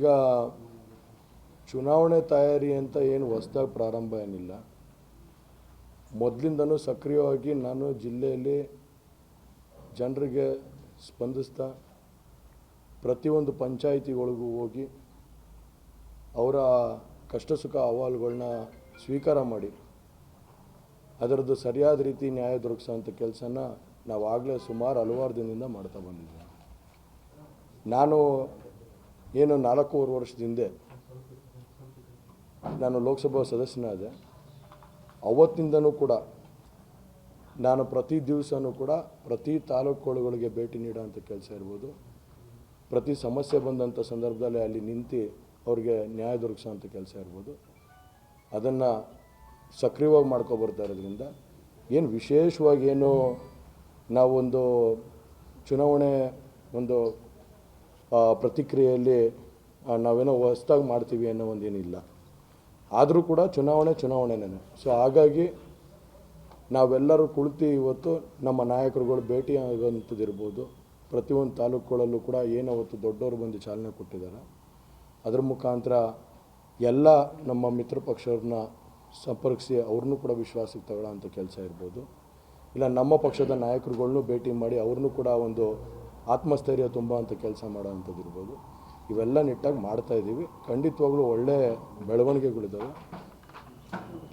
ಈಗ ಚುನಾವಣೆ ತಯಾರಿ ಅಂತ ಏನು ಹೊಸ್ದಾಗಿ ಪ್ರಾರಂಭ ಏನಿಲ್ಲ. ಮೊದಲಿಂದನೂ ಸಕ್ರಿಯವಾಗಿ ನಾನು ಜಿಲ್ಲೆಯಲ್ಲಿ ಜನರಿಗೆ ಸ್ಪಂದಿಸ್ತಾ, ಪ್ರತಿಯೊಂದು ಪಂಚಾಯಿತಿಗಳಿಗೂ ಹೋಗಿ ಅವರ ಕಷ್ಟ ಸುಖ ಅಹವಾಲುಗಳನ್ನ ಸ್ವೀಕಾರ ಮಾಡಿ, ಅದರದ್ದು ಸರಿಯಾದ ರೀತಿ ನ್ಯಾಯ ದೊರಕಿಸೋಂಥ ಕೆಲಸನ ನಾವು ಆಗಲೇ ಸುಮಾರು ಹಲವಾರು ದಿನದಿಂದ ಮಾಡ್ತಾ ಬಂದಿದ್ದೀವಿ ನಾನು ಏನು ನಾಲ್ಕೂವರೆ ವರ್ಷದ ಹಿಂದೆ ನಾನು ಲೋಕಸಭಾ ಸದಸ್ಯನಾದೆ. ಅವತ್ತಿಂದನೂ ಕೂಡ ನಾನು ಪ್ರತಿ ದಿವಸನೂ ಕೂಡ ಪ್ರತಿ ತಾಲೂಕುಗಳಿಗೆ ಭೇಟಿ ನೀಡೋಂಥ ಕೆಲಸ ಇರ್ಬೋದು. ಪ್ರತಿ ಸಮಸ್ಯೆ ಬಂದಂಥ ಸಂದರ್ಭದಲ್ಲಿ ಅಲ್ಲಿ ನಿಂತು ಅವ್ರಿಗೆ ನ್ಯಾಯ ದೊರಕಿಸೋಂಥ ಕೆಲಸ ಇರ್ಬೋದು. ಅದನ್ನು ಸಕ್ರಿಯವಾಗಿ ಮಾಡ್ಕೊಬರ್ತಾ ಇರೋದ್ರಿಂದ ಏನು ವಿಶೇಷವಾಗಿ ಏನು ನಾವೊಂದು ಚುನಾವಣೆ ಒಂದು ಪ್ರತಿಕ್ರಿಯೆಯಲ್ಲಿ ನಾವೇನೋ ಹೊಸ್ದಾಗಿ ಮಾಡ್ತೀವಿ ಅನ್ನೋ ಒಂದೇನಿಲ್ಲ. ಆದರೂ ಕೂಡ ಚುನಾವಣೆ ಚುನಾವಣೆನೇ ಸೊ ಹಾಗಾಗಿ ನಾವೆಲ್ಲರೂ ಕುಳಿತು ಇವತ್ತು ನಮ್ಮ ನಾಯಕರುಗಳು ಭೇಟಿ ಆಗೋಂಥದ್ದಿರ್ಬೋದು. ಪ್ರತಿಯೊಂದು ತಾಲೂಕುಗಳಲ್ಲೂ ಕೂಡ ಏನು ಅವತ್ತು ದೊಡ್ಡವರು ಬಂದು ಚಾಲನೆ ಕೊಟ್ಟಿದ್ದಾರೆ. ಅದರ ಮುಖಾಂತರ ಎಲ್ಲ ನಮ್ಮ ಮಿತ್ರ ಪಕ್ಷವ್ರನ್ನ ಸಂಪರ್ಕಿಸಿ ಅವ್ರನ್ನೂ ಕೂಡ ವಿಶ್ವಾಸಕ್ಕೆ ತಗೊಳ್ಳೋಂಥ ಕೆಲಸ ಇರ್ಬೋದು. ಇಲ್ಲ, ನಮ್ಮ ಪಕ್ಷದ ನಾಯಕರುಗಳ್ನೂ ಭೇಟಿ ಮಾಡಿ ಅವ್ರನ್ನೂ ಕೂಡ ಒಂದು ಆತ್ಮಸ್ಥೈರ್ಯ ತುಂಬ ಅಂತ ಕೆಲಸ ಮಾಡೋ ಇರ್ಬೋದು. ಇವೆಲ್ಲ ನಿಟ್ಟಾಗಿ ಮಾಡ್ತಾ ಇದ್ದೀವಿ. ಖಂಡಿತವಾಗ್ಲೂ ಒಳ್ಳೆ ಬೆಳವಣಿಗೆಗಳಿದ್ದಾವೆ.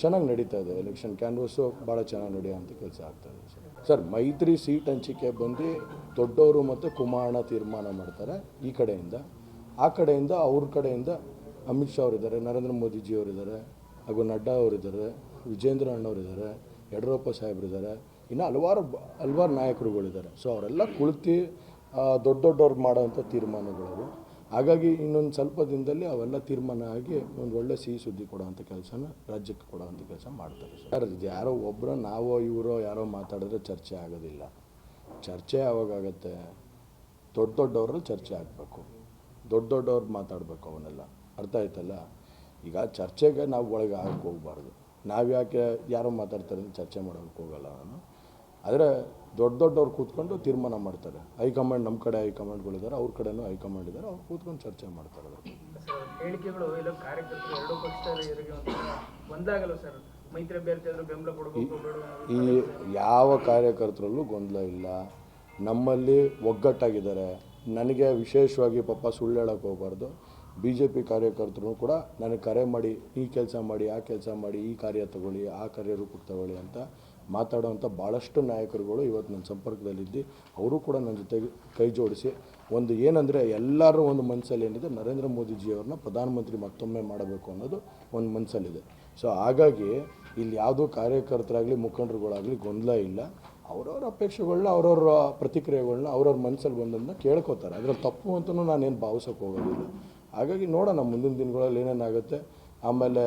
ಚೆನ್ನಾಗಿ ನಡೀತಾ ಇದೆ. ಎಲೆಕ್ಷನ್ ಕ್ಯಾನ್ವಸ್ಸು ಭಾಳ ಚೆನ್ನಾಗಿ ನಡೆಯುವಂಥ ಕೆಲಸ ಆಗ್ತಾ ಇದೆ ಸರ್. ಸರ್, ಮೈತ್ರಿ ಸೀಟ್ ಹಂಚಿಕೆ ಬಂದು ದೊಡ್ಡವರು ಮತ್ತು ಕುಮಾರಣ ತೀರ್ಮಾನ ಮಾಡ್ತಾರೆ ಈ ಕಡೆಯಿಂದ. ಆ ಕಡೆಯಿಂದ ಅವ್ರ ಕಡೆಯಿಂದ ಅಮಿತ್ ಶಾ ಅವರಿದ್ದಾರೆ, ನರೇಂದ್ರ ಮೋದಿಜಿ ಅವರಿದ್ದಾರೆ, ಹಾಗೂ ನಡ್ಡಾ ಅವರಿದ್ದಾರೆ, ವಿಜೇಂದ್ರ ಅಣ್ಣವರಿದ್ದಾರೆ ಯಡಿಯೂರಪ್ಪ ಸಾಹೇಬರಿದ್ದಾರೆ ಇನ್ನು ಹಲವಾರು ಹಲವಾರು ನಾಯಕರುಗಳಿದ್ದಾರೆ. ಸೊ ಅವರೆಲ್ಲ ಕುಳಿತು ದೊಡ್ಡ ದೊಡ್ಡವ್ರು ಮಾಡೋವಂಥ ತೀರ್ಮಾನಗಳು ಹಾಗಾಗಿ ಇನ್ನೊಂದು ಸ್ವಲ್ಪ ದಿನದಲ್ಲಿ ಅವೆಲ್ಲ ತೀರ್ಮಾನ ಆಗಿ ಒಂದು ಒಳ್ಳೆ ಸಿಹಿ ಸುದ್ದಿ ಕೊಡೋವಂಥ ಕೆಲಸನ ರಾಜ್ಯಕ್ಕೆ ಕೊಡೋವಂಥ ಕೆಲಸ ಮಾಡ್ತಾರೆ. ಸರ್ ಯಾರೋ ಒಬ್ಬರು ನಾವೋ ಇವರೋ ಯಾರೋ ಮಾತಾಡಿದ್ರೆ ಚರ್ಚೆ ಆಗೋದಿಲ್ಲ. ಚರ್ಚೆ ಯಾವಾಗತ್ತೆ ದೊಡ್ಡ ದೊಡ್ಡವ್ರಲ್ಲಿ ಚರ್ಚೆ ಆಗಬೇಕು. ದೊಡ್ಡ ದೊಡ್ಡವ್ರು ಮಾತಾಡಬೇಕು ಅವನ್ನೆಲ್ಲ. ಅರ್ಥ ಆಯ್ತಲ್ಲ? ಈಗ ಚರ್ಚೆಗೆ ನಾವು ಒಳಗೆ ಆಗಕ್ಕೆ ಹೋಗ್ಬಾರ್ದು. ನಾವು ಯಾಕೆ ಯಾರೋ ಮಾತಾಡ್ತಾರೆ ಚರ್ಚೆ ಮಾಡೋಕ್ಕೆ ಹೋಗಲ್ಲ ನಾನು ಆದರೆ ದೊಡ್ಡ ದೊಡ್ಡವ್ರು ಕೂತ್ಕೊಂಡು ತೀರ್ಮಾನ ಮಾಡ್ತಾರೆ. ಹೈಕಮಾಂಡ್ ನಮ್ಮ ಕಡೆ ಹೈಕಮಾಂಡ್ಗಳಿದ್ದಾರೆ ಅವ್ರ ಕಡೆನೂ ಹೈಕಮಾಂಡ್ ಇದ್ದಾರೆ ಅವ್ರು ಕೂತ್ಕೊಂಡು ಚರ್ಚೆ ಮಾಡ್ತಾರೆ ಹೇಳಿಕೆಗಳು ಎಲ್ಲ ಕಾರ್ಯಕರ್ತರು ಎರಡೂ ಪಕ್ಷದವರಿಗೆ ಒಂಥರ ಒಂದಾಗಲ್ಲ ಸರ್? ಮೈತ್ರಿ ಅಭ್ಯರ್ಥಿ ಆದ್ರೂ ಬೆಂಬಲ ಕೊಡಬೇಕು ಬೇಡ ಈ ಯಾವ ಕಾರ್ಯಕರ್ತರಲ್ಲೂ ಗೊಂದಲ ಇಲ್ಲ. ನಮ್ಮಲ್ಲಿ ಒಗ್ಗಟ್ಟಾಗಿದ್ದಾರೆ. ನನಗೆ ವಿಶೇಷವಾಗಿ ಪಾಪ ಸುಳ್ಳು ಹೇಳಕ್ಕೆ ಹೋಗಬಾರ್ದು. ಬಿ ಜೆ ಪಿ ಕಾರ್ಯಕರ್ತರು ಕೂಡ ನನಗೆ ಕರೆ ಮಾಡಿ ಈ ಕೆಲಸ ಮಾಡಿ ಆ ಕೆಲಸ ಮಾಡಿ ಈ ಕಾರ್ಯ ತಗೊಳ್ಳಿ ಆ ಕಾರ್ಯ ರೂಪಕ್ಕೆ ತಗೊಳ್ಳಿ ಅಂತ ಮಾತಾಡೋವಂಥ ಭಾಳಷ್ಟು ನಾಯಕರುಗಳು ಇವತ್ತು ನನ್ನ ಸಂಪರ್ಕದಲ್ಲಿದ್ದು. ಅವರು ಕೂಡ ನನ್ನ ಜೊತೆ ಕೈ ಜೋಡಿಸಿ. ಒಂದು ಏನಂದರೆ ಎಲ್ಲರೂ ಒಂದು ಮನಸ್ಸಲ್ಲಿ ಏನಿದೆ, ನರೇಂದ್ರ ಮೋದಿಜಿಯವ್ರನ್ನ ಪ್ರಧಾನಮಂತ್ರಿ ಮತ್ತೊಮ್ಮೆ ಮಾಡಬೇಕು ಅನ್ನೋದು ಒಂದು ಮನಸ್ಸಲ್ಲಿದೆ ಸೊ ಹಾಗಾಗಿ ಇಲ್ಲಿ ಯಾವುದೋ ಕಾರ್ಯಕರ್ತರಾಗಲಿ, ಮುಖಂಡರುಗಳಾಗಲಿ ಗೊಂದಲ ಇಲ್ಲ. ಅವ್ರವ್ರ ಅಪೇಕ್ಷೆಗಳನ್ನ ಅವ್ರವ್ರ ಪ್ರತಿಕ್ರಿಯೆಗಳನ್ನ ಅವ್ರವ್ರ ಮನಸ್ಸಲ್ಲಿ ಬಂದದನ್ನ ಕೇಳ್ಕೊತಾರೆ. ಅದರಲ್ಲಿ ತಪ್ಪು ಅಂತಲೂ ನಾನೇನು ಭಾವಿಸೋಕೆ ಹೋಗೋದಿಲ್ಲ. ಹಾಗಾಗಿ ನೋಡೋಣ, ಮುಂದಿನ ದಿನಗಳಲ್ಲಿ ಏನೇನಾಗುತ್ತೆ. ಆಮೇಲೆ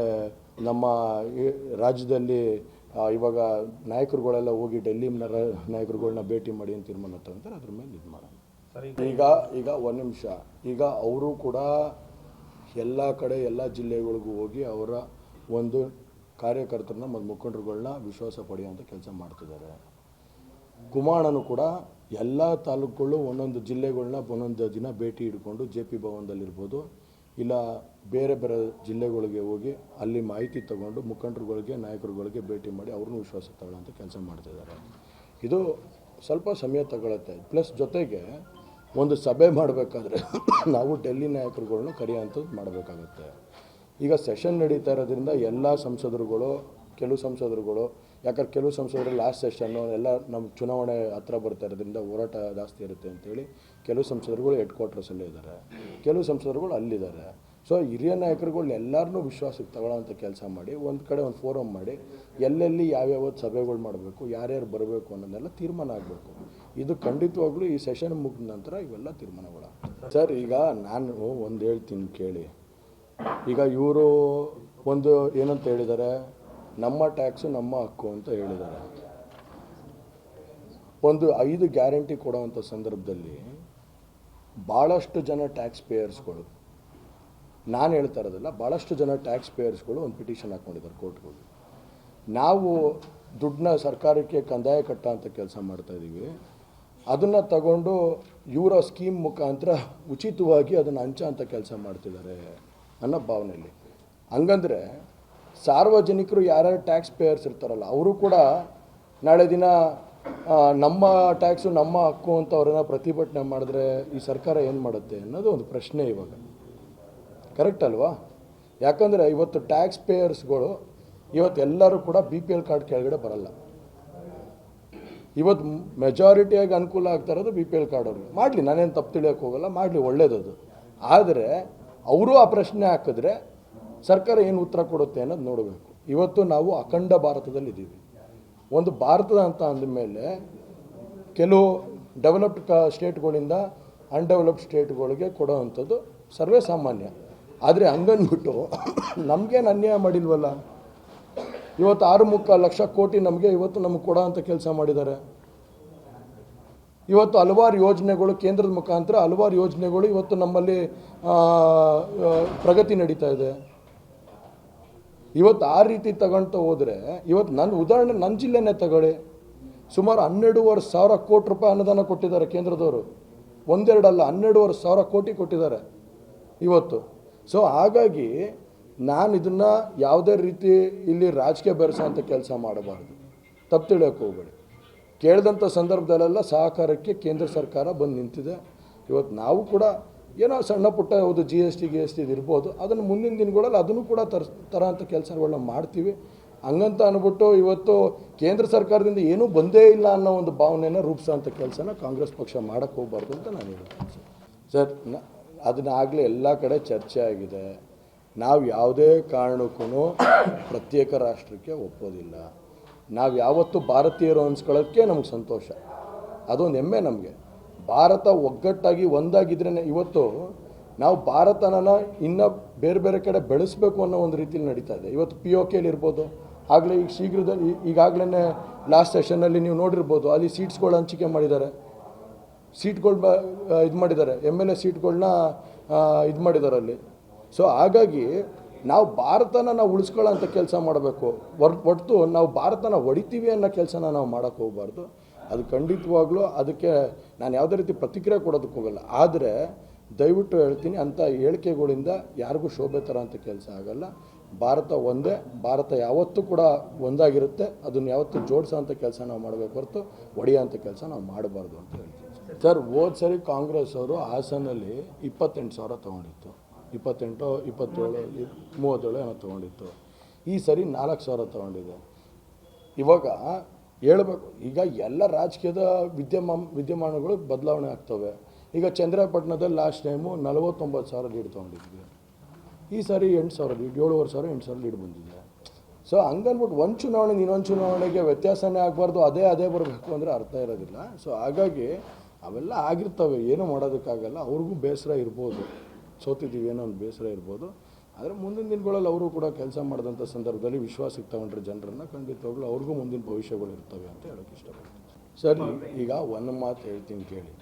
ನಮ್ಮ ರಾಜ್ಯದಲ್ಲಿ ಇವಾಗ ನಾಯಕರುಗಳೆಲ್ಲ ಹೋಗಿ ಡೆಲ್ಲಿ ನಾಯಕರುಗಳನ್ನ ಭೇಟಿ ಮಾಡಿ ಅಂತ ತೀರ್ಮಾನ ತಗೊಂತಾರೆ ಅದ್ರ ಮೇಲೆ ಇದು ಮಾಡೋಣ. ಈಗ ಈಗ ಒಂದು ನಿಮಿಷ. ಈಗ ಅವರು ಕೂಡ ಎಲ್ಲ ಕಡೆ ಎಲ್ಲ ಜಿಲ್ಲೆಗಳಿಗೂ ಹೋಗಿ ಅವರ ಒಂದು ಕಾರ್ಯಕರ್ತರನ್ನ ಮತ್ತು ಮುಖಂಡರುಗಳನ್ನ ವಿಶ್ವಾಸ ಪಡೆಯುವಂಥ ಕೆಲಸ ಮಾಡ್ತಿದ್ದಾರೆ. ಕುಮಾಣನೂ ಕೂಡ ಎಲ್ಲ ತಾಲೂಕುಗಳು ಒಂದೊಂದು ಜಿಲ್ಲೆಗಳನ್ನ ಒಂದೊಂದು ದಿನ ಭೇಟಿ ಹಿಡ್ಕೊಂಡು ಜೆ ಪಿ ಭವನದಲ್ಲಿರ್ಬೋದು. ಇಲ್ಲ ಬೇರೆ ಬೇರೆ ಜಿಲ್ಲೆಗಳಿಗೆ ಹೋಗಿ ಅಲ್ಲಿ ಮಾಹಿತಿ ತಗೊಂಡು ಮುಖಂಡರುಗಳಿಗೆ, ನಾಯಕರುಗಳಿಗೆ ಭೇಟಿ ಮಾಡಿ ಅವ್ರನ್ನೂ ವಿಶ್ವಾಸ ತಗೊಳ್ಳೋಂಥ ಕೆಲಸ ಮಾಡ್ತಿದ್ದಾರೆ ಇದು ಸ್ವಲ್ಪ ಸಮಯ ತಗೊಳುತ್ತೆ. ಪ್ಲಸ್ ಜೊತೆಗೆ ಒಂದು ಸಭೆ ಮಾಡಬೇಕಾದ್ರೆ ನಾವು ಡೆಲ್ಲಿ ನಾಯಕರುಗಳ್ನ ಕರೆಯೋಂಥದ್ದು ಮಾಡಬೇಕಾಗುತ್ತೆ. ಈಗ ಸೆಷನ್ ನಡೀತಾ ಇರೋದ್ರಿಂದ ಎಲ್ಲ ಸಂಸದರುಗಳು ಕೆಲವು ಸಂಸದರುಗಳು, ಯಾಕಂದ್ರೆ ಕೆಲವು ಸಂಸದರು ಲಾಸ್ಟ್ ಸೆಷನ್ನು ಎಲ್ಲ ನಮ್ಮ ಚುನಾವಣೆ ಹತ್ರ ಬರ್ತಾ ಇರೋದ್ರಿಂದ ಹೋರಾಟ ಜಾಸ್ತಿ ಇರುತ್ತೆ ಅಂತೇಳಿ ಕೆಲವು ಸಂಸದರುಗಳು ಹೆಡ್ ಕ್ವಾರ್ಟರ್ಸಲ್ಲೇ ಇದ್ದಾರೆ. ಕೆಲವು ಸಂಸದರುಗಳು ಅಲ್ಲಿದ್ದಾರೆ. ಸೊ ಹಿರಿಯ ನಾಯಕರುಗಳು ಎಲ್ಲರನ್ನೂ ವಿಶ್ವಾಸಕ್ಕೆ ತಗೊಳ್ಳೋಂಥ ಕೆಲಸ ಮಾಡಿ, ಒಂದು ಕಡೆ ಒಂದು ಫೋರಮ್ ಮಾಡಿ, ಎಲ್ಲೆಲ್ಲಿ ಯಾವ್ಯಾವ ಸಭೆಗಳು ಮಾಡಬೇಕು, ಯಾರ್ಯಾರು ಬರಬೇಕು ಅನ್ನೋದೆಲ್ಲ ತೀರ್ಮಾನ ಆಗಬೇಕು. ಇದು ಖಂಡಿತವಾಗ್ಲೂ ಈ ಸೆಷನ್ ಮುಗಿದ ನಂತರ ಇವೆಲ್ಲ ತೀರ್ಮಾನಗಳು ಸರ್ ಈಗ ನಾನು ಒಂದು ಹೇಳ್ತೀನಿ ಕೇಳಿ. ಈಗ ಇವರು ಒಂದು ಏನಂತ ಹೇಳಿದ್ದಾರೆ? ನಮ್ಮ ಟ್ಯಾಕ್ಸು ನಮ್ಮ ಹಕ್ಕು ಅಂತ ಹೇಳಿದ್ದಾರೆ. ಒಂದು ಐದು ಗ್ಯಾರಂಟಿ ಕೊಡೋವಂಥ ಸಂದರ್ಭದಲ್ಲಿ ಭಾಳಷ್ಟು ಜನ ಟ್ಯಾಕ್ಸ್ ಪೇಯರ್ಸ್ಗಳು, ನಾನು ಹೇಳ್ತಾ ಇರೋದಲ್ಲ, ಭಾಳಷ್ಟು ಜನ ಟ್ಯಾಕ್ಸ್ ಪೇಯರ್ಸ್ಗಳು ಒಂದು ಪಿಟಿಷನ್ ಹಾಕ್ಕೊಂಡಿದ್ದಾರೆ ಕೋರ್ಟ್ಗಳು ನಾವು ದುಡ್ಡನ್ನ ಸರ್ಕಾರಕ್ಕೆ ಕಂದಾಯ ಕಟ್ಟ ಅಂತ ಕೆಲಸ ಮಾಡ್ತಾ ಇದ್ದೀವಿ. ಅದನ್ನು ತಗೊಂಡು ಇವರ ಸ್ಕೀಮ್ ಮುಖಾಂತರ ಉಚಿತವಾಗಿ ಅದನ್ನು ಅಂಚ ಅಂತ ಕೆಲಸ ಮಾಡ್ತಿದ್ದಾರೆ ಅನ್ನೋ ಭಾವನೆಯಲ್ಲಿ. ಹಂಗಂದ್ರೆ ಸಾರ್ವಜನಿಕರು ಯಾರ್ಯಾರು ಟ್ಯಾಕ್ಸ್ ಪೇಯರ್ಸ್ ಇರ್ತಾರಲ್ಲ, ಅವರು ಕೂಡ ನಾಳೆ ದಿನ ನಮ್ಮ ಟ್ಯಾಕ್ಸು ನಮ್ಮ ಹಕ್ಕು ಅಂತ ಅವ್ರನ್ನ ಪ್ರತಿಭಟನೆ ಮಾಡಿದ್ರೆ ಈ ಸರ್ಕಾರ ಏನು ಮಾಡುತ್ತೆ ಅನ್ನೋದು ಒಂದು ಪ್ರಶ್ನೆ ಇವಾಗ. ಕರೆಕ್ಟ್ ಅಲ್ವಾ? ಯಾಕಂದರೆ ಇವತ್ತು ಟ್ಯಾಕ್ಸ್ ಪೇಯರ್ಸ್ಗಳು ಇವತ್ತು ಎಲ್ಲರೂ ಕೂಡ ಬಿ ಪಿ ಎಲ್ ಕಾರ್ಡ್ ಕೆಳಗಡೆ ಬರಲ್ಲ. ಇವತ್ತು ಮೆಜಾರಿಟಿಯಾಗಿ ಅನುಕೂಲ ಆಗ್ತಾ ಇರೋದು ಬಿ ಪಿ ಎಲ್ ಕಾರ್ಡ್ ಅವ್ರಿಗೆ. ಮಾಡಲಿ, ನಾನೇನು ತಪ್ಪು ತಿಳಿಯೋಕ್ಕೆ ಹೋಗಲ್ಲ, ಮಾಡಲಿ ಒಳ್ಳೇದದು. ಆದರೆ, ಅವರು ಆ ಪ್ರಶ್ನೆ ಹಾಕಿದ್ರೆ ಸರ್ಕಾರ ಏನು ಉತ್ತರ ಕೊಡುತ್ತೆ ಅನ್ನೋದು ನೋಡಬೇಕು. ಇವತ್ತು ನಾವು ಅಖಂಡ ಭಾರತದಲ್ಲಿದ್ದೀವಿ. ಒಂದು ಭಾರತದ ಅಂತ ಅಂದಮೇಲೆ ಕೆಲವು ಡೆವಲಪ್ಡ್ ಕ ಸ್ಟೇಟ್ಗಳಿಂದ ಅನ್ಡೆವಲಪ್ಡ್ ಸ್ಟೇಟ್ಗಳಿಗೆ ಕೊಡೋ ಅಂಥದ್ದು ಸರ್ವೇ ಸಾಮಾನ್ಯ. ಆದರೆ ಹಂಗನ್ಬಿಟ್ಟು ನಮಗೇನು ಅನ್ಯಾಯ ಮಾಡಿಲ್ವಲ್ಲ? ಇವತ್ತು ಆರು ಮುಕ್ಕ ಲಕ್ಷ ಕೋಟಿ ನಮಗೆ ಇವತ್ತು ನಮಗೆ ಕೊಡೋ ಅಂತ ಕೆಲಸ ಮಾಡಿದ್ದಾರೆ ಇವತ್ತು ಹಲವಾರು ಯೋಜನೆಗಳು ಕೇಂದ್ರದ ಮುಖಾಂತರ ಹಲವಾರು ಯೋಜನೆಗಳು ಇವತ್ತು ನಮ್ಮಲ್ಲಿ ಪ್ರಗತಿ ನಡೀತಾ ಇದೆ. ಇವತ್ತು ಆ ರೀತಿ ತಗೊಳ್ತಾ ಹೋದರೆ, ಇವತ್ತು ನನ್ನ ಉದಾಹರಣೆ ನನ್ನ ಜಿಲ್ಲೆನೇ ತಗೊಳ್ಳಿ. ಸುಮಾರು ಹನ್ನೆರಡೂವರೆ ಸಾವಿರ ಕೋಟಿ ರೂಪಾಯಿ ಅನುದಾನ ಕೊಟ್ಟಿದ್ದಾರೆ ಕೇಂದ್ರದವರು. ಒಂದೆರಡಲ್ಲ, ಹನ್ನೆರಡೂವರೆ ಸಾವಿರ ಕೋಟಿ ಕೊಟ್ಟಿದ್ದಾರೆ ಇವತ್ತು. ಸೊ ಹಾಗಾಗಿ ನಾನು ಇದನ್ನು ಯಾವುದೇ ರೀತಿ ಇಲ್ಲಿ ರಾಜಕೀಯ ಬೆರೆಸೋಂಥ ಕೆಲಸ ಮಾಡಬಾರ್ದು. ತಪ್ಪು ತಿಳಿಯೋಕೆ ಹೋಗಬೇಡಿ. ಕೇಳಿದಂಥ ಸಂದರ್ಭದಲ್ಲೆಲ್ಲ ಸಹಕಾರಕ್ಕೆ ಕೇಂದ್ರ ಸರ್ಕಾರ ಬಂದು ನಿಂತಿದೆ. ಇವತ್ತು ನಾವು ಕೂಡ ಏನೋ ಸಣ್ಣ ಪುಟ್ಟ ಒಂದು ಜಿ ಎಸ್ ಟಿ ಗಿ ಎಸ್ ಟಿ ಇರ್ಬೋದು. ಅದನ್ನು ಮುಂದಿನ ದಿನಗಳಲ್ಲಿ ಅದನ್ನು ಕೂಡ ತರ್ಸ್ ತರೋಂಥ ಕೆಲಸಗಳನ್ನ ಮಾಡ್ತೀವಿ. ಹಂಗಂತ ಅಂದ್ಬಿಟ್ಟು ಇವತ್ತು ಕೇಂದ್ರ ಸರ್ಕಾರದಿಂದ ಏನೂ ಬಂದೇ ಇಲ್ಲ ಅನ್ನೋ ಒಂದು ಭಾವನೆನ ರೂಪಿಸೋಂಥ ಕೆಲಸನ ಕಾಂಗ್ರೆಸ್ ಪಕ್ಷ ಮಾಡೋಕ್ಕೆ ಹೋಗ್ಬಾರ್ದು ಅಂತ ನಾನು ಹೇಳ್ತೀನಿ ಸರ್. ನ ಅದನ್ನಾಗಲೇ ಎಲ್ಲ ಕಡೆ ಚರ್ಚೆ ಆಗಿದೆ. ನಾವು ಯಾವುದೇ ಕಾರಣಕ್ಕೂ ಪ್ರತ್ಯೇಕ ರಾಷ್ಟ್ರಕ್ಕೆ ಒಪ್ಪೋದಿಲ್ಲ. ನಾವು ಯಾವತ್ತೂ ಭಾರತೀಯರು ಅನ್ಸ್ಕೊಳ್ಳೋಕ್ಕೆ ನಮ್ಗೆ ಸಂತೋಷ. ಅದೊಂದು ಹೆಮ್ಮೆ ನಮಗೆ. ಭಾರತ ಒಗ್ಗಟ್ಟಾಗಿ ಒಂದಾಗಿದ್ರೇ ಇವತ್ತು ನಾವು ಭಾರತನ ಇನ್ನು ಬೇರೆ ಬೇರೆ ಕಡೆ ಬೆಳೆಸಬೇಕು ಅನ್ನೋ ಒಂದು ರೀತಿಯಲ್ಲಿ ನಡೀತಾ ಇದೆ. ಇವತ್ತು ಪಿ ಓ ಕೆಲಿ ಇರ್ಬೋದು, ಆಗಲೇ ಈಗ ಶೀಘ್ರದಲ್ಲಿ ಈಗಾಗಲೇ ಲಾಸ್ಟ್ ಸೆಷನ್ನಲ್ಲಿ ನೀವು ನೋಡಿರ್ಬೋದು, ಅಲ್ಲಿ ಸೀಟ್ಸ್ಗಳು ಹಂಚಿಕೆ ಮಾಡಿದ್ದಾರೆ. ಸೀಟ್ಗಳು ಬ ಇದು ಮಾಡಿದ್ದಾರೆ. ಎಂ ಎಲ್ ಎ ಸೀಟ್ಗಳನ್ನ ಇದು ಮಾಡಿದ್ದಾರೆ ಅಲ್ಲಿ. ಸೊ ಹಾಗಾಗಿ ನಾವು ಭಾರತನ ನಾವು ಉಳಿಸ್ಕೊಳ್ಳೋ ಅಂತ ಕೆಲಸ ಮಾಡಬೇಕು. ಹೊರ ಹೊರ್ತು ನಾವು ಭಾರತನ ಹೊಡಿತೀವಿ ಅನ್ನೋ ಕೆಲಸನ ನಾವು ಮಾಡೋಕ್ಕೆ ಹೋಗಬಾರ್ದು. ಅದು ಖಂಡಿತವಾಗ್ಲೂ ಅದಕ್ಕೆ ನಾನು ಯಾವುದೇ ರೀತಿ ಪ್ರತಿಕ್ರಿಯೆ ಕೊಡೋದಕ್ಕೆ ಹೋಗಲ್ಲ. ಆದರೆ ದಯವಿಟ್ಟು ಹೇಳ್ತೀನಿ ಅಂಥ ಹೇಳಿಕೆಗಳಿಂದ ಯಾರಿಗೂ ಶೋಭೆ ಥರ ಅಂತ ಕೆಲಸ ಆಗಲ್ಲ. ಭಾರತ ಒಂದೇ, ಭಾರತ ಯಾವತ್ತೂ ಕೂಡ ಒಂದಾಗಿರುತ್ತೆ. ಅದನ್ನು ಯಾವತ್ತೂ ಜೋಡಿಸೋ ಅಂಥ ಕೆಲಸ ನಾವು ಮಾಡಬೇಕು ಹೊರತು ಒಡೆಯೋ ಅಂಥ ಕೆಲಸ ನಾವು ಮಾಡಬಾರ್ದು ಅಂತ ಹೇಳ್ತೀನಿ. ಸರ್, ಹೋದ ಸರಿ ಕಾಂಗ್ರೆಸ್ ಅವರು ಹಾಸನಲ್ಲಿ ಇಪ್ಪತ್ತೆಂಟು ಸಾವಿರ ತೊಗೊಂಡಿತ್ತು. ಇಪ್ಪತ್ತೆಂಟು, ಇಪ್ಪತ್ತೇಳು, ಮೂವತ್ತೇಳು ಏನೋ ತೊಗೊಂಡಿತ್ತು. ಈ ಸರಿ ನಾಲ್ಕು ಸಾವಿರ ತೊಗೊಂಡಿದೆ. ಇವಾಗ ಹೇಳ್ಬೇಕು. ಈಗ ಎಲ್ಲ ರಾಜಕೀಯದ ವಿದ್ಯಮಾನ, ವಿದ್ಯಮಾನಗಳು ಬದಲಾವಣೆ ಆಗ್ತವೆ. ಈಗ ಚಂದ್ರಪಟ್ಟಣದಲ್ಲಿ ಲಾಸ್ಟ್ ಟೈಮು ನಲವತ್ತೊಂಬತ್ತು ಸಾವಿರ ಲೀಡ್ ತೊಗೊಂಡಿದ್ವಿ. ಈ ಸಾರಿ ಎಂಟು ಸಾವಿರ ಲೀಡ್, ಏಳುವರೆ ಸಾವಿರ, ಎಂಟು ಸಾವಿರ ಲೀಡ್ ಬಂದಿದೆ. ಸೊ ಹಂಗನ್ಬಿಟ್ಟು ಒಂದು ಚುನಾವಣೆ, ಇನ್ನೊಂದು ಚುನಾವಣೆಗೆ ವ್ಯತ್ಯಾಸನೇ ಆಗಬಾರ್ದು, ಅದೇ ಅದೇ ಬರಬೇಕು ಅಂದರೆ ಅರ್ಥ ಇರೋದಿಲ್ಲ. ಸೊ ಹಾಗಾಗಿ ಅವೆಲ್ಲ ಆಗಿರ್ತವೆ, ಏನೂ ಮಾಡೋದಕ್ಕಾಗಲ್ಲ, ಅವ್ರಿಗೂ ಬೇಸರ ಇರ್ಬೋದು. ಸೋತಿದ್ದೀವಿ ಏನೋ ಒಂದು ಬೇಸರ ಇರ್ಬೋದು. ಆದರೆ ಮುಂದಿನ ದಿನಗಳಲ್ಲಿ ಅವರು ಕೂಡ ಕೆಲಸ ಮಾಡಿದಂಥ ಸಂದರ್ಭದಲ್ಲಿ ವಿಶ್ವಾಸಕ್ಕೆ ತಗೊಂಡ್ರೆ ಜನರನ್ನು ಖಂಡಿತವಾಗ್ಲೂ ಅವ್ರಿಗೂ ಮುಂದಿನ ಭವಿಷ್ಯಗಳು ಇರ್ತವೆ ಅಂತ ಹೇಳೋಕ್ಕೆ ಇಷ್ಟಪಡ್ತೀನಿ. ಸರ್, ಈಗ ಒಂದು ಮಾತು ಹೇಳ್ತೀನಿ ಕೇಳಿ.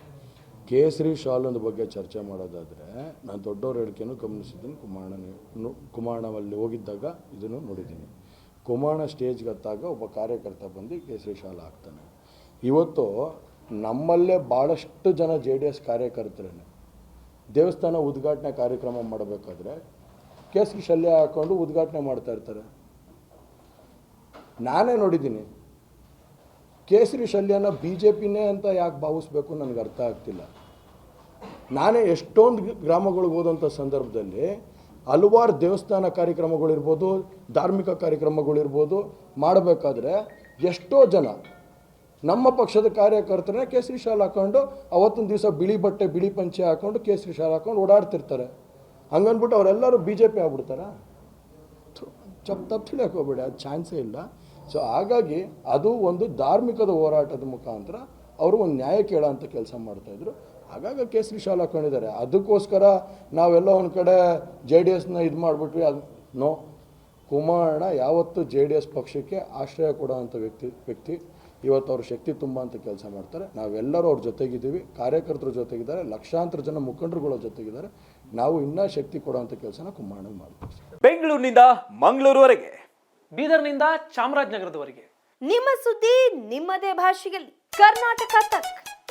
ಕೇಸರಿ ಶಾಲೊಂದು ಬಗ್ಗೆ ಚರ್ಚೆ ಮಾಡೋದಾದರೆ ನಾನು ದೊಡ್ಡವ್ರ ಹೇಳಿಕೆಯನ್ನು ಗಮನಿಸಿದ್ದೀನಿ. ಕುಮಾರನ ಕುಮಾರಣವಲ್ಲಿ ಹೋಗಿದ್ದಾಗ ಇದನ್ನು ನೋಡಿದ್ದೀನಿ. ಕುಮಾರಣ ಸ್ಟೇಜ್ಗೆ ಹತ್ತಾಗ ಒಬ್ಬ ಕಾರ್ಯಕರ್ತ ಬಂದು ಕೇಸರಿ ಶಾಲ ಹಾಕ್ತಾನೆ. ಇವತ್ತು ನಮ್ಮಲ್ಲೇ ಭಾಳಷ್ಟು ಜನ ಜೆ ಡಿ ಎಸ್ ಕಾರ್ಯಕರ್ತರೇ ದೇವಸ್ಥಾನ ಉದ್ಘಾಟನೆ ಕಾರ್ಯಕ್ರಮ ಮಾಡಬೇಕಾದ್ರೆ ಕೇಸರಿ ಶಲ್ಯ ಹಾಕ್ಕೊಂಡು ಉದ್ಘಾಟನೆ ಮಾಡ್ತಾ ಇರ್ತಾರೆ. ನಾನೇ ನೋಡಿದ್ದೀನಿ. ಕೇಸರಿ ಶಲ್ಯನ ಬಿ ಜೆ ಪಿನೇ ಅಂತ ಯಾಕೆ ಭಾವಿಸ್ಬೇಕು ನನಗೆ ಅರ್ಥ ಆಗ್ತಿಲ್ಲ. ನಾನೇ ಎಷ್ಟೊಂದು ಗ್ರಾಮಗಳಿಗೆ ಹೋದಂಥ ಸಂದರ್ಭದಲ್ಲಿ ಹಲವಾರು ದೇವಸ್ಥಾನ ಕಾರ್ಯಕ್ರಮಗಳಿರ್ಬೋದು ಧಾರ್ಮಿಕ ಕಾರ್ಯಕ್ರಮಗಳಿರ್ಬೋದು ಮಾಡಬೇಕಾದ್ರೆ ಎಷ್ಟೋ ಜನ ನಮ್ಮ ಪಕ್ಷದ ಕಾರ್ಯಕರ್ತರೇ ಕೇಸರಿ ಶಾಲೆ ಹಾಕ್ಕೊಂಡು ಅವತ್ತಿನ ದಿವಸ ಬಿಳಿ ಬಟ್ಟೆ, ಬಿಳಿ ಪಂಚೆ ಹಾಕ್ಕೊಂಡು ಕೇಸರಿ ಶಾಲೆ ಹಾಕೊಂಡು ಓಡಾಡ್ತಿರ್ತಾರೆ. ಹಂಗನ್ಬಿಟ್ಟು ಅವರೆಲ್ಲರೂ ಬಿ ಜೆ ಪಿ ಆಗ್ಬಿಡ್ತಾರ ಚಪ್ ತಪ್ಪು ತಿಳಿಯಕ್ಕೆ ಹೋಗ್ಬೇಡಿ, ಅದು ಚಾನ್ಸೇ ಇಲ್ಲ. ಸೊ ಹಾಗಾಗಿ ಅದು ಒಂದು ಧಾರ್ಮಿಕದ ಹೋರಾಟದ ಮುಖಾಂತರ ಅವರು ಒಂದು ನ್ಯಾಯ ಕೇಳೋ ಅಂತ ಕೆಲಸ ಮಾಡ್ತಾಯಿದ್ರು ಹಾಗಾಗಿ ಕೇಸರಿ ಶಾಲೆ ಹಾಕೊಂಡಿದ್ದಾರೆ. ಅದಕ್ಕೋಸ್ಕರ ನಾವೆಲ್ಲ ಒಂದು ಕಡೆ ಜೆ ಡಿ ಎಸ್ನ ಇದು ಮಾಡಿಬಿಟ್ವಿ. ಅದು, ನೋ, ಕುಮಾರಣ್ಣ ಯಾವತ್ತೂ ಜೆ ಡಿ ಎಸ್ ಪಕ್ಷಕ್ಕೆ ಆಶ್ರಯ ಕೊಡೋ ಅಂಥ ವ್ಯಕ್ತಿ ವ್ಯಕ್ತಿ. ಇವತ್ತು ಅವ್ರ ಶಕ್ತಿ ತುಂಬ ಅಂತ ಕೆಲಸ ಮಾಡ್ತಾರೆ. ನಾವೆಲ್ಲರೂ ಅವ್ರ ಜೊತೆಗಿದ್ದೀವಿ. ಕಾರ್ಯಕರ್ತರ ಜೊತೆಗಿದ್ದಾರೆ. ಲಕ್ಷಾಂತರ ಜನ ಮುಖಂಡರುಗಳ ಜೊತೆಗಿದ್ದಾರೆ. ನಾವು ಇನ್ನೂ ಶಕ್ತಿ ಕೊಡುವಂತ ಕೆಲಸನ ಕುಮಾರಣ್ಣ ಮಾಡ್ತೀವಿ ಬೆಂಗಳೂರಿನಿಂದ ಮಂಗಳೂರುವರೆಗೆ ಬೀದರ್ನಿಂದ ಚಾಮರಾಜನಗರದವರೆಗೆ. ನಿಮ್ಮ ಸುದ್ದಿ ನಿಮ್ಮದೇ ಭಾಷೆಯಲ್ಲಿ. ಕರ್ನಾಟಕ ತಕ್.